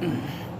嗯。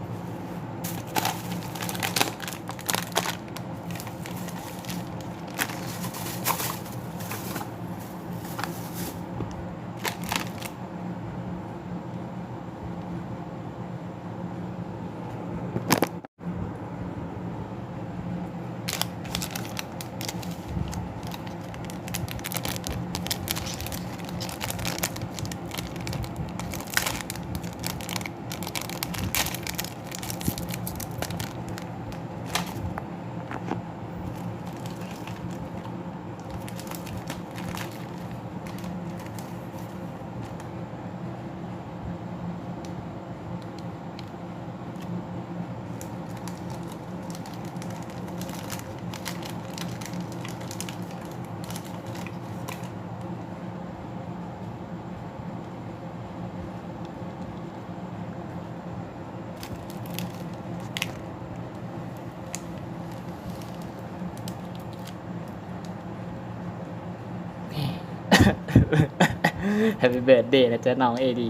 แฮปปี้เบิร์ดเดย์นะจ๊ะน้องเอดี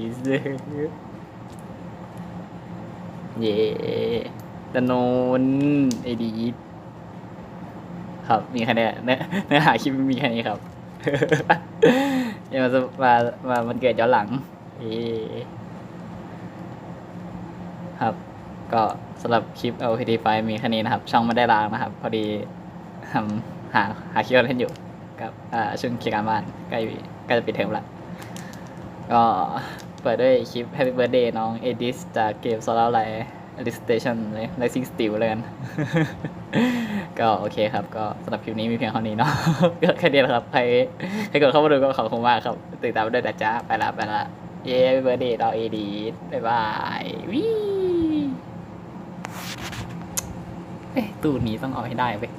เย่ตะโนนเอดีครับ มีค่เนี้ยเนื้อเนื้อหาคลิปมีแค่นี้ครับเดี๋ยวมาจะมามามันเกิดย้อนหลังเอครับก็สำหรับคลิป LPT ไฟมีแค่นี้นะครับ ช่องไม่ได้ล้างนะครับ พอดีทำหาหาคลิปเล่นอยู่กับอ่าช่วงเคลียร์การบ้านใกล้ใกล้จะปิดเทอมละ ก็เปิดด้วยคลิป Happy Birthday น้องเอดิสจากเกม Solar Light Alice Station Racing Steel เลยกัน ก็โอเคครับ ก็สำหรับคลิปนี้มีเพียงเท่านี้เนาะก็แค่นี้แหละครับ ใครใครกดเข้ามาดูก็ขอบคุณมากครับ ติดตามด้วยนะจ๊ะ ไปละไปละ เย้ Happy Birthday น้องเอดิสบ๊ายบายวิเอ๊ะตู้นี้ต้องเอาให้ได้เว้ย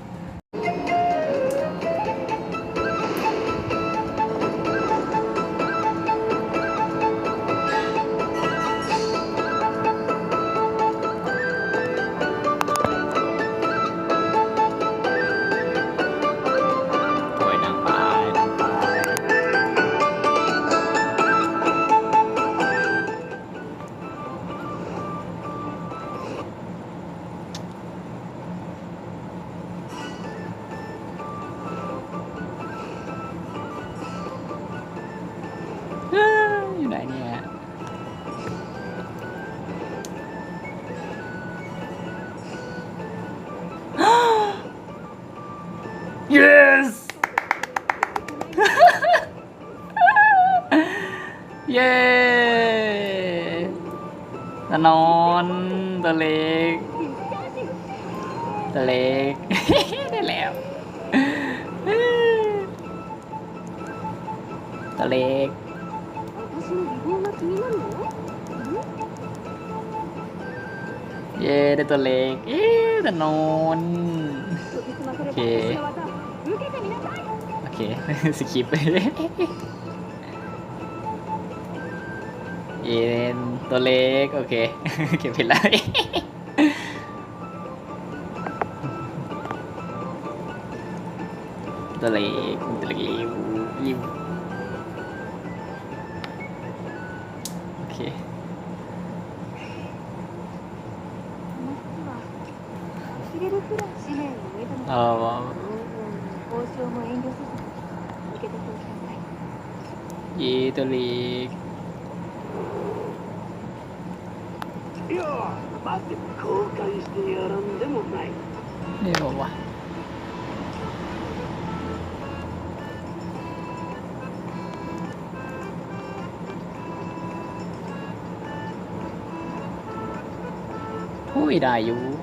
ยอยู่ไหนเนี่ย yes เย้ตะนอนตัวเล็กตัวเล็ก ได้แล้วตัวเล็ก ได้ตัวเล็ก เอ๊ะแต่นอนโอเค โอเค สกิปเย็นตัวเล็ก โอเค เก็บผิดแล้วตัวเล็กตัวเล็กยิ้มโอเค 紙幣を植えたの เออ 報酬も遠慮せず受け取っておきなさい ยีตัวเล็ก いや待って交換してやらんでもない นี่บอกว่าอุ้ยได้อยู่